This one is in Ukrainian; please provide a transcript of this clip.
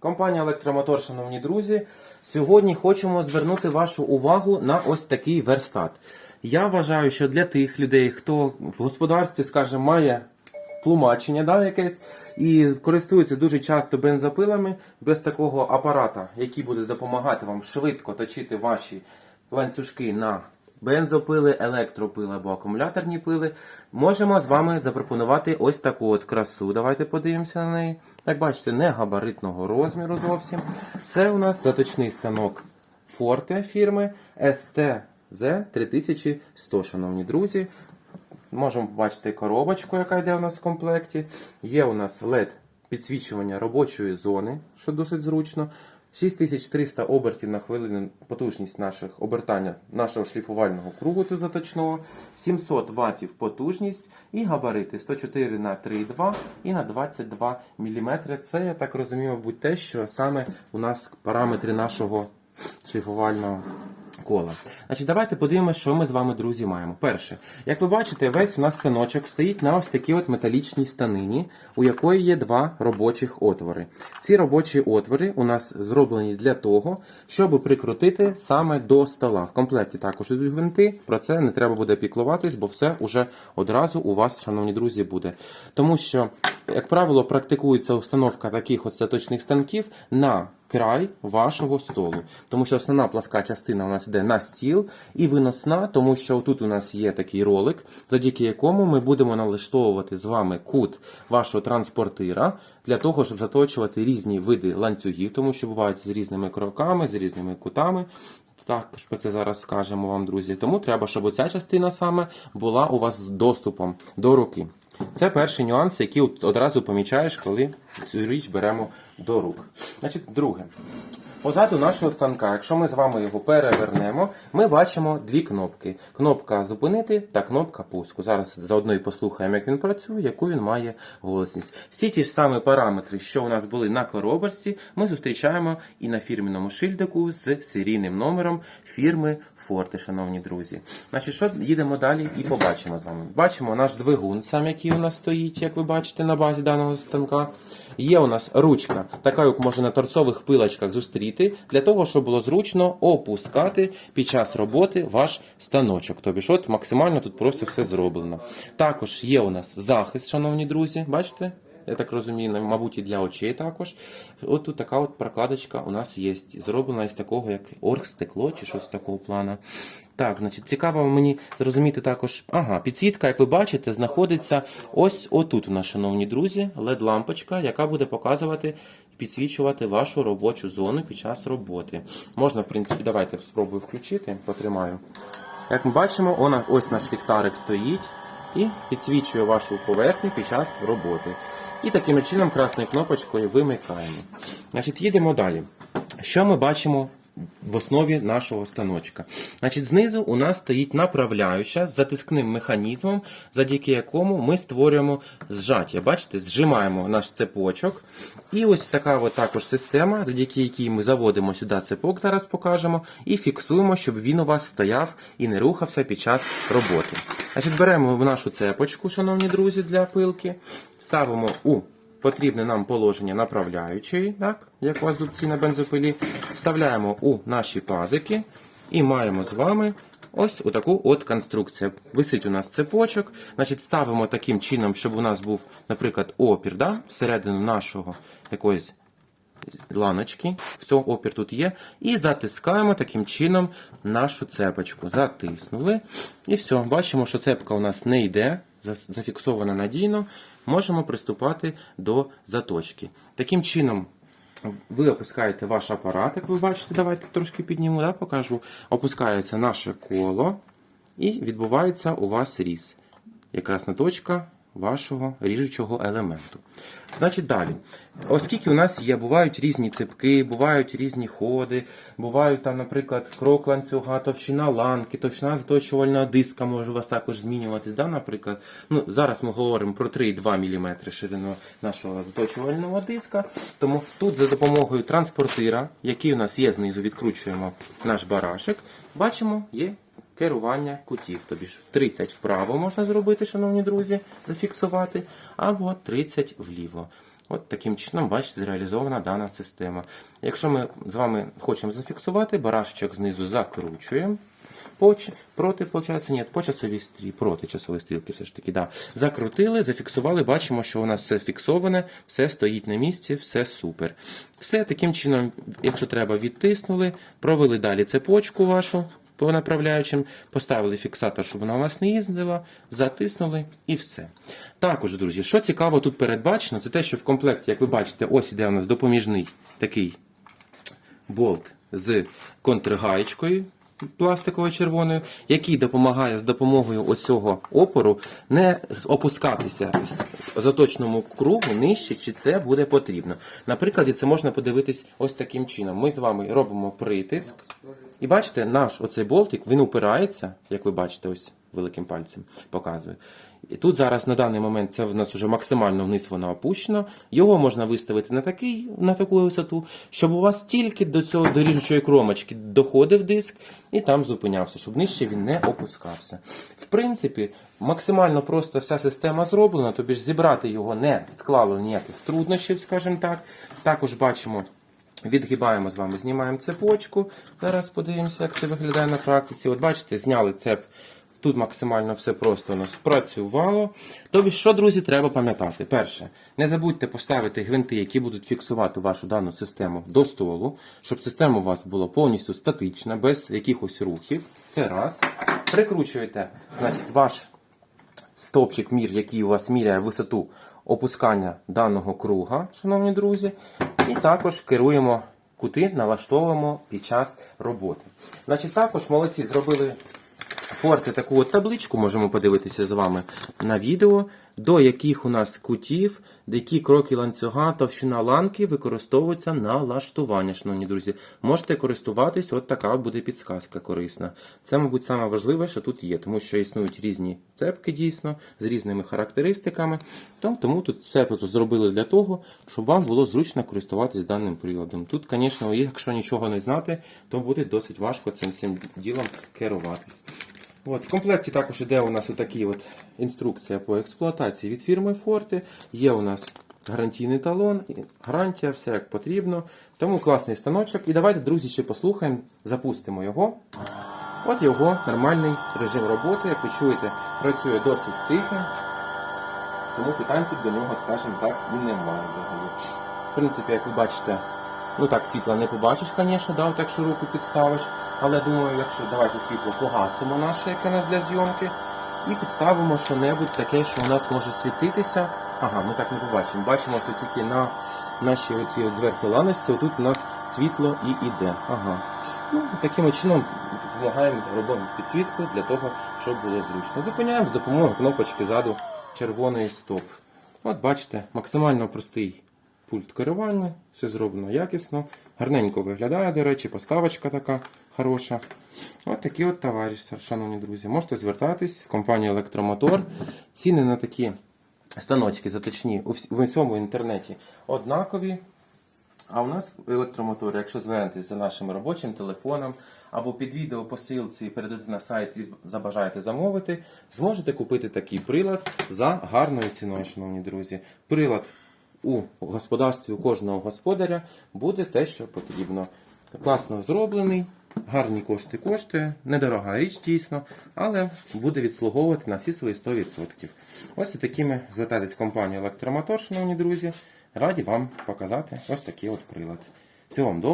Компанія Електромотор, шановні друзі. Сьогодні хочемо звернути вашу увагу на ось такий верстат. Я вважаю, що для тих людей, хто в господарстві, скажімо, має тлумачення да, якесь і користується дуже часто бензопилами без такого апарата, який буде допомагати вам швидко точити ваші ланцюжки на бензопили, електропили або акумуляторні пили, можемо з вами запропонувати ось таку от красу. Давайте подивимося на неї. Як бачите, не габаритного розміру зовсім. Це у нас заточний станок Forte фірми STZ 3100, шановні друзі. Можемо побачити коробочку, яка йде у нас в комплекті. Є у нас LED підсвічування робочої зони, що досить зручно. 6300 обертів на хвилину потужність наших обертання нашого шліфувального кругу цього заточного, 700 ватів потужність і габарити 104 на 3,2 і на 22 мм. Це, я так розумію, мабуть, те, що саме у нас параметри нашого шліфувального кола. Значить, давайте подивимося, що ми з вами, друзі, маємо. Перше, як ви бачите, весь у нас станочок стоїть на ось такій от металічній станині, у якої є два робочих отвори. Ці робочі отвори у нас зроблені для того, щоб прикрутити саме до стола. В комплекті також ідуть гвинти, про це не треба буде піклуватись, бо все уже одразу у вас, шановні друзі, буде. Тому що, як правило, практикується установка таких от заточних станків на край вашого столу. Тому що основна пласка частина у нас йде на стіл і виносна, тому що тут у нас є такий ролик, завдяки якому ми будемо налаштовувати з вами кут вашого транспортира для того, щоб заточувати різні види ланцюгів, тому що бувають з різними кроками, з різними кутами. Також про це зараз скажемо вам, друзі. Тому треба, щоб оця частина саме була у вас з доступом до руки. Це перший нюанс, який одразу помічаєш, коли цю річ беремо до рук. Значить, друге. Позаду нашого станка, якщо ми з вами його перевернемо, ми бачимо дві кнопки: кнопка зупинити та кнопка пуску. Зараз заодно і послухаємо, як він працює, яку він має голосність. Всі ті ж самі параметри, що у нас були на коробочці, ми зустрічаємо і на фірміному шильдику з серійним номером фірми Forte, шановні друзі. Значить, що їдемо далі і побачимо з вами. Бачимо наш двигун, сам який у нас стоїть, як ви бачите, на базі даного станка. Є у нас ручка, така, як можна на торцових пилочках зустріти, для того, щоб було зручно опускати під час роботи ваш станочок. Тобі ж от максимально тут просто все зроблено. Також є у нас захист, шановні друзі, бачите? Я так розумію, мабуть, і для очей також. От тут така от прокладочка у нас є. Зроблена із такого, як оргстекло чи щось такого плану. Так, значить, цікаво мені зрозуміти також. Ага, підсвітка, як ви бачите, знаходиться ось отут у нас, шановні друзі, LED-лампочка, яка буде показувати підсвічувати вашу робочу зону під час роботи. Можна, в принципі, давайте спробую включити, потримаю. Як ми бачимо, вона, ось наш ліхтарик стоїть і підсвічує вашу поверхню під час роботи. І таким чином красною кнопочкою вимикаємо. Значить, їдемо далі. Що ми бачимо в основі нашого станочка? Значить, знизу у нас стоїть направляюча з затискним механізмом, завдяки якому ми створюємо зжаття. Бачите, зжимаємо наш цепочок. І ось така от також система, завдяки якій ми заводимо сюди цепок, зараз покажемо, і фіксуємо, щоб він у вас стояв і не рухався під час роботи. Значить, беремо нашу цепочку, шановні друзі, для пилки, ставимо у потрібне нам положення направляючої, так, як у вас зубці на бензопилі, вставляємо у наші пазики і маємо з вами ось таку от конструкцію. Висить у нас цепочок, значить ставимо таким чином, щоб у нас був, наприклад, опір да, всередину нашого якоїсь ланочки, все, опір тут є, і затискаємо таким чином нашу цепочку. Затиснули. І все, бачимо, що цепка у нас не йде, за- зафіксована надійно. Можемо приступати до заточки. Таким чином. Ви опускаєте ваш апарат, як ви бачите, давайте трошки підніму, да, покажу. Опускається наше коло і відбувається у вас різ. Якраз на точка вашого ріжучого елементу. Значить, далі. Оскільки у нас є, бувають різні ципки, бувають різні ходи, бувають там, наприклад, крок ланцюга, товщина ланки, товщина заточувального диска може у вас також змінюватись. Да, наприклад, ну, зараз ми говоримо про 3,2 мм ширину нашого заточувального диска. Тому тут за допомогою транспортира, який у нас є знизу, відкручуємо наш барашек, бачимо, є керування кутів. Тобі ж 30 вправо можна зробити, шановні друзі, зафіксувати, або 30 вліво. От таким чином, бачите, реалізована дана система. Якщо ми з вами хочемо зафіксувати, барашечок знизу закручуємо. По, проти, виходить, ні, по часовій стрілці, проти часової стрілки все ж таки, да. Закрутили, зафіксували, бачимо, що у нас все фіксоване, все стоїть на місці, все супер. Все таким чином, якщо треба, відтиснули, провели далі цепочку вашу по направляючим, поставили фіксатор, щоб вона у вас не їздила, затиснули і все. Також, друзі, що цікаво тут передбачено, це те, що в комплекті, як ви бачите, ось іде у нас допоміжний такий болт з контргаєчкою пластиковою червоною, який допомагає з допомогою оцього опору не опускатися з заточному кругу нижче, чи це буде потрібно. Наприклад, це можна подивитись ось таким чином. Ми з вами робимо притиск. І бачите, наш оцей болтик, він упирається, як ви бачите, ось великим пальцем показую. І тут зараз на даний момент це в нас вже максимально вниз воно опущено. Його можна виставити на, такий, на таку висоту, щоб у вас тільки до цього до ріжучої кромочки доходив диск і там зупинявся, щоб нижче він не опускався. В принципі, максимально просто вся система зроблена, тобі ж зібрати його не склало ніяких труднощів, скажімо так. Також бачимо. Відгибаємо з вами, знімаємо цепочку. Зараз подивимося, як це виглядає на практиці. От бачите, зняли цеп. Тут максимально все просто у нас спрацювало. Тобі, що, друзі, треба пам'ятати? Перше, не забудьте поставити гвинти, які будуть фіксувати вашу дану систему до столу, щоб система у вас була повністю статична, без якихось рухів. Це раз. Прикручуєте значить, ваш стовпчик мір, який у вас міряє висоту опускання даного круга, шановні друзі, і також керуємо кути, налаштовуємо під час роботи. Значить, також молодці зробили форти таку от табличку, можемо подивитися з вами на відео, до яких у нас кутів, які кроки ланцюга, товщина ланки використовуються на лаштування, шановні друзі. Можете користуватись, от така буде підсказка корисна. Це, мабуть, саме важливе, що тут є, тому що існують різні цепки дійсно з різними характеристиками. Тому тут все зробили для того, щоб вам було зручно користуватись даним приладом. Тут, звісно, якщо нічого не знати, то буде досить важко цим всім ділом керуватись. От, в комплекті також іде у нас отакі от інструкція по експлуатації від фірми Forte. Є у нас гарантійний талон, гарантія, все як потрібно. Тому класний станочок. І давайте, друзі, ще послухаємо, запустимо його. От його нормальний режим роботи, як ви чуєте, працює досить тихо. Тому питань тут до нього, скажімо так, і немає взагалі. В принципі, як ви бачите, ну так світла не побачиш, звісно, да, так що руку підставиш. Але думаю, якщо давайте світло погасимо наше, яке у нас для зйомки, і підставимо що-небудь таке, що у нас може світитися. Ага, ми так не побачимо. Бачимо все тільки на нашій оцій от зверху ланочці, отут у нас світло і іде. Ага. Ну, таким чином допомагаємо робимо підсвітку для того, щоб було зручно. Зупиняємо з допомогою кнопочки ззаду червоної стоп. От бачите, максимально простий пульт керування, все зроблено якісно, гарненько виглядає, до речі, поставочка така хороша. От такі от товариші, шановні друзі. Можете звертатись, компанія Електромотор. Ціни на такі станочки заточні в усьому інтернеті однакові. А у нас в електромоторі, якщо звернетесь за нашим робочим телефоном або під відео посилці перейдете на сайт і забажаєте замовити, зможете купити такий прилад за гарною ціною, шановні друзі. Прилад у господарстві у кожного господаря буде те, що потрібно. Класно зроблений, гарні кошти коштує, недорога річ дійсно, але буде відслуговувати на всі свої 100%. Ось і такими звертайтесь в компанію Електромотор, шановні друзі. Раді вам показати ось такий от прилад. Всього вам доброго.